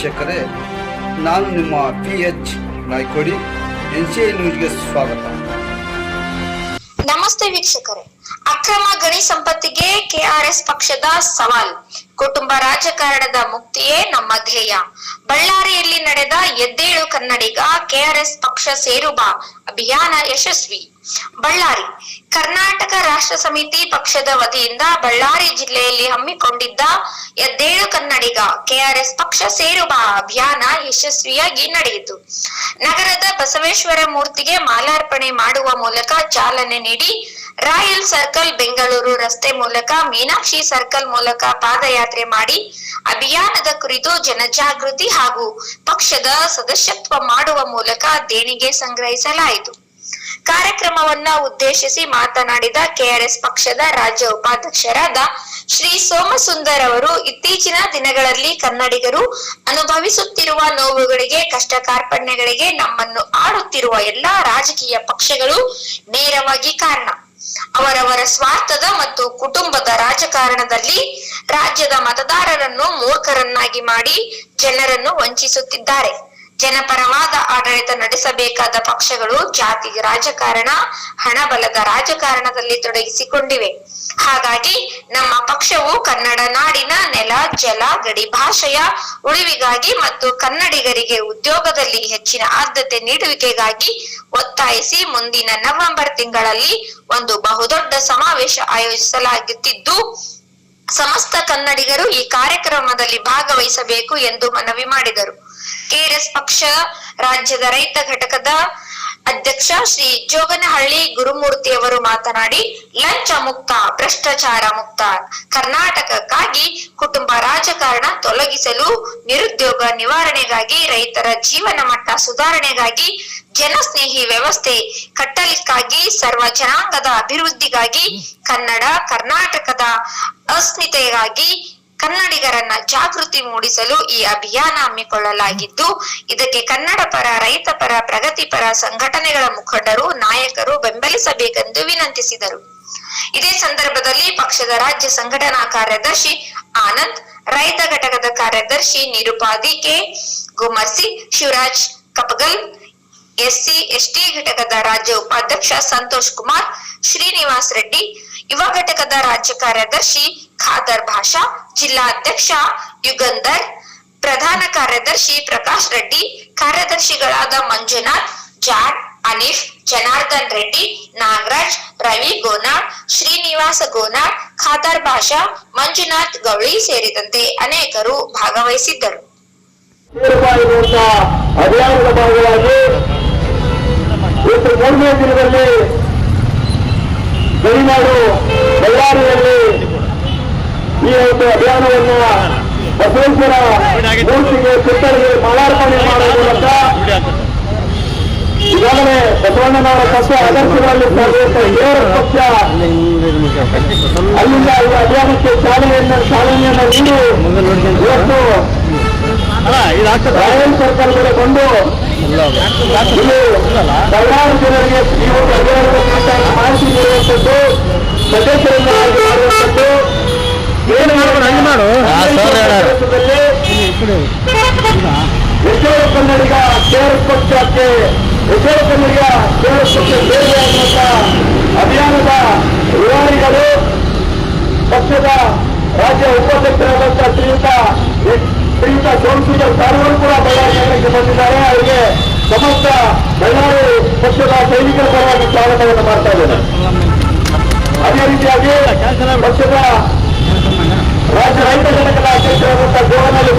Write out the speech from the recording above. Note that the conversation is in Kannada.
ವೀಕ್ಷಕರೇ, ನಾನು ನಿಮ್ಮ P H Naikodi, N C ನ್ಯೂಸ್ಗೆ ಸ್ವಾಗತ. ನಮಸ್ತೆ ವೀಕ್ಷಕರೇ. ಅಕ್ರಮ ಗಣಿ ಸಂಪತ್ತಿಗೆ ಕೆಆರ್ಎಸ್ ಪಕ್ಷದ ಸವಾಲ್. ಕುಟುಂಬ ರಾಜಕಾರಣದ ಮುಕ್ತಿಯೇ ನಮ್ಮ ಧ್ಯೇಯ. ಬಳ್ಳಾರಿಯಲ್ಲಿ ನಡೆದ ಎದ್ದೇಳು ಕನ್ನಡಿಗ ಕೆಆರ್ಎಸ್ ಪಕ್ಷ ಸೇರುವ ಅಭಿಯಾನ ಯಶಸ್ವಿ. ಬಳ್ಳಾರಿ. ಕರ್ನಾಟಕ ರಾಷ್ಟ್ರ ಸಮಿತಿ ಪಕ್ಷದ ವತಿಯಿಂದ ಬಳ್ಳಾರಿ ಜಿಲ್ಲೆಯಲ್ಲಿ ಹಮ್ಮಿಕೊಂಡಿದ್ದ ಎದ್ದೇಳು ಕನ್ನಡಿಗ ಕೆಆರ್ಎಸ್ ಪಕ್ಷ ಸೇರುವ ಅಭಿಯಾನ ಯಶಸ್ವಿಯಾಗಿ ನಡೆಯಿತು. ನಗರದ ಬಸವೇಶ್ವರ ಮೂರ್ತಿಗೆ ಮಾಲಾರ್ಪಣೆ ಮಾಡುವ ಮೂಲಕ ಚಾಲನೆ ನೀಡಿ ರಾಯಲ್ ಸರ್ಕಲ್ ಬೆಂಗಳೂರು ರಸ್ತೆ ಮೂಲಕ, ಮೀನಾಕ್ಷಿ ಸರ್ಕಲ್ ಮೂಲಕ ಪಾದಯಾತ್ರೆ ಮಾಡಿ ಅಭಿಯಾನದ ಕುರಿತು ಜನಜಾಗೃತಿ ಹಾಗೂ ಪಕ್ಷದ ಸದಸ್ಯತ್ವ ಮಾಡುವ ಮೂಲಕ ದೇಣಿಗೆ ಸಂಗ್ರಹಿಸಲಾಯಿತು. ಕಾರ್ಯಕ್ರಮವನ್ನ ಉದ್ದೇಶಿಸಿ ಮಾತನಾಡಿದ ಕೆಆರ್ಎಸ್ ಪಕ್ಷದ ರಾಜ್ಯ ಉಪಾಧ್ಯಕ್ಷರಾದ ಶ್ರೀ ಸೋಮಸುಂದರ್ ಅವರು, ಇತ್ತೀಚಿನ ದಿನಗಳಲ್ಲಿ ಕನ್ನಡಿಗರು ಅನುಭವಿಸುತ್ತಿರುವ ನೋವುಗಳಿಗೆ ಕಷ್ಟ ಕಾರ್ಪಣ್ಯಗಳಿಗೆ ನಮ್ಮನ್ನು ಆಡುತ್ತಿರುವ ಎಲ್ಲಾ ರಾಜಕೀಯ ಪಕ್ಷಗಳು ನೇರವಾಗಿ ಕಾರಣ. ಅವರವರ ಸ್ವಾರ್ಥದ ಮತ್ತು ಕುಟುಂಬದ ರಾಜಕಾರಣದಲ್ಲಿ ರಾಜ್ಯದ ಮತದಾರರನ್ನು ಮೂರ್ಖರನ್ನಾಗಿ ಮಾಡಿ ಜನರನ್ನು ವಂಚಿಸುತ್ತಿದ್ದಾರೆ. ಜನಪರವಾದ ಆಡಳಿತ ನಡೆಸಬೇಕಾದ ಪಕ್ಷಗಳು ಜಾತಿ ರಾಜಕಾರಣ, ಹಣಬಲದ ರಾಜಕಾರಣದಲ್ಲಿ ತೊಡಗಿಸಿಕೊಂಡಿವೆ. ಹಾಗಾಗಿ ನಮ್ಮ ಪಕ್ಷವು ಕನ್ನಡ ನಾಡಿನ ನೆಲ, ಜಲ, ಗಡಿ ಭಾಷೆಯ ಉಳಿವಿಗಾಗಿ ಮತ್ತು ಕನ್ನಡಿಗರಿಗೆ ಉದ್ಯೋಗದಲ್ಲಿ ಹೆಚ್ಚಿನ ಆದ್ಯತೆ ನೀಡುವಿಕೆಗಾಗಿ ಒತ್ತಾಯಿಸಿ ಮುಂದಿನ ನವೆಂಬರ್ ತಿಂಗಳಲ್ಲಿ ಒಂದು ಬಹುದೊಡ್ಡ ಸಮಾವೇಶ ಆಯೋಜಿಸಲಾಗುತ್ತಿದ್ದು, ಸಮಸ್ತ ಕನ್ನಡಿಗರು ಈ ಕಾರ್ಯಕ್ರಮದಲ್ಲಿ ಭಾಗವಹಿಸಬೇಕು ಎಂದು ಮನವಿ ಮಾಡಿದರು. ಕೆಆರ್ಎಸ್ ಪಕ್ಷ ರಾಜ್ಯದ ರೈತ ಘಟಕದ ಅಧ್ಯಕ್ಷ ಶ್ರೀ ಜೋಗನಹಳ್ಳಿ ಗುರುಮೂರ್ತಿ ಅವರು ಮಾತನಾಡಿ, ಲಂಚ ಮುಕ್ತ, ಭ್ರಷ್ಟಾಚಾರ ಮುಕ್ತ, ಕರ್ನಾಟಕಕ್ಕಾಗಿ ಕುಟುಂಬ ರಾಜಕಾರಣ ತೊಲಗಿಸಲು ನಿರುದ್ಯೋಗ ನಿವಾರಣೆಗಾಗಿ ರೈತರ ಜೀವನ ಮಟ್ಟ ಸುಧಾರಣೆಗಾಗಿ ಜನಸ್ನೇಹಿ ವ್ಯವಸ್ಥೆ ಕಟ್ಟಲಿಕ್ಕಾಗಿ ಸರ್ವ ಜನಾಂಗದ ಅಭಿವೃದ್ಧಿಗಾಗಿ ಕನ್ನಡ, ಕರ್ನಾಟಕದ ಅಸ್ಮಿತೆಗಾಗಿ ಕನ್ನಡಿಗರನ್ನ ಜಾಗೃತಿ ಮೂಡಿಸಲು ಈ ಅಭಿಯಾನ ಹಮ್ಮಿಕೊಳ್ಳಲಾಗಿದ್ದು, ಇದಕ್ಕೆ ಕನ್ನಡ ಪರ, ರೈತ ಪರ ಪ್ರಗತಿಪರ ಸಂಘಟನೆಗಳ ಮುಖಂಡರು, ನಾಯಕರು ಬೆಂಬಲಿಸಬೇಕೆಂದು ವಿನಂತಿಸಿದರು. ಇದೇ ಸಂದರ್ಭದಲ್ಲಿ ಪಕ್ಷದ ರಾಜ್ಯ ಸಂಘಟನಾ ಕಾರ್ಯದರ್ಶಿ ಆನಂದ್, ರೈತ ಘಟಕದ ಕಾರ್ಯದರ್ಶಿ Nirupadi K Gumarsi Shivaraj Kapagal SC ST ಘಟಕದ ರಾಜ್ಯ ಉಪಾಧ್ಯಕ್ಷ ಸಂತೋಷ್ ಕುಮಾರ್, ಶ್ರೀನಿವಾಸ್ ರೆಡ್ಡಿ, ಯುವ ಘಟಕದ ರಾಜ್ಯ ಕಾರ್ಯದರ್ಶಿ ಖಾದರ್ ಭಾಷಾ ಜಿಲ್ಲಾಧ್ಯಕ್ಷ ಯುಗಂಧರ್, ಪ್ರಧಾನ ಕಾರ್ಯದರ್ಶಿ ಪ್ರಕಾಶ್ ರೆಡ್ಡಿ, ಕಾರ್ಯದರ್ಶಿಗಳಾದ ಮಂಜುನಾಥ್ ಜಾಡ್ ಅನೀಫ್ ಜನಾರ್ದನ್ ರೆಡ್ಡಿ, ನಾಗರಾಜ್, ರವಿ ಗೋನಾ, ಶ್ರೀನಿವಾಸ ಗೋನಾ, ಖಾದರ್ ಭಾಷಾ, ಮಂಜುನಾಥ್ ಗೌಳಿ ಸೇರಿದಂತೆ ಅನೇಕರು ಭಾಗವಹಿಸಿದ್ದರು. ಇವತ್ತು ಮೂರನೇ ದಿನದಲ್ಲಿ ಗಡಿನಾಡು ಬಳ್ಳಾರಿಯಲ್ಲಿ ಈ ಒಂದು ಅಭಿಯಾನವನ್ನು ಬಸವೇಶ್ವರ ಮೂರ್ತಿಗೆ ಪುತ್ತಳಿಗೆ ಮಾಲಾರ್ಪಣೆ ಮಾಡುವ ಮೂಲಕ ಈಗಾಗಲೇ ಬಸವಣ್ಣನವರ ತತ್ವ ಆದರ್ಶಗಳಲ್ಲಿ ಕೇರಳ ಪಕ್ಷ ಅಲ್ಲಿಂದ ಈ ಅಭಿಯಾನಕ್ಕೆ ಚಾಲನೆಯನ್ನು ಚಾಲನೆಯನ್ನು ನೀಡಿ ಇವತ್ತು ರಾಯಲ್ ಸರ್ಕಲ್ ಕಡೆ ಬಂದು ಬಳ್ಳಾರಿ ಜನರಿಗೆ ಕುರಿತ ಮಾಹಿತಿ ನೀಡುವಂಥದ್ದು ಸದಸ್ಯರನ್ನಾಗಿ ಮಾಡುವಂಥದ್ದು ಏನು ಹಂಗೆ ಮಾಡು ಎಷ್ಟೋ ಕನ್ನಡಿಗ ಕೇರಳ ಪಕ್ಷಕ್ಕೆ ಅಭಿಯಾನದ ವಿವರಿಗಳು ಪಕ್ಷದ ರಾಜ್ಯ ಉಪಾಧ್ಯಕ್ಷರಾದಂತಹ ಶ್ರೀಯುತ ಶ್ರೀಯುತ ಸೋಲಿಸಿದ ಸ್ಥಾನಗಳು ಕೂಡ ಬಳ್ಳಾರಿ ಬಂದಿದ್ದಾರೆ. ಅವರಿಗೆ ಸಮಸ್ತ ಬಳ್ಳಾರಿ ಪಕ್ಷದ ಸೈನಿಕರ ಪರವಾಗಿ ಸ್ವಾಗತವನ್ನು ಮಾಡ್ತಾ ಇದ್ದೇನೆ. ಅದೇ ರೀತಿಯಾಗಿ ಪಕ್ಷದ ರಾಜ್ಯ ರೈತ ಘಟಕದ ಅಧ್ಯಕ್ಷರಾದಂತಹ ಗೋವನಲ್ಲಿ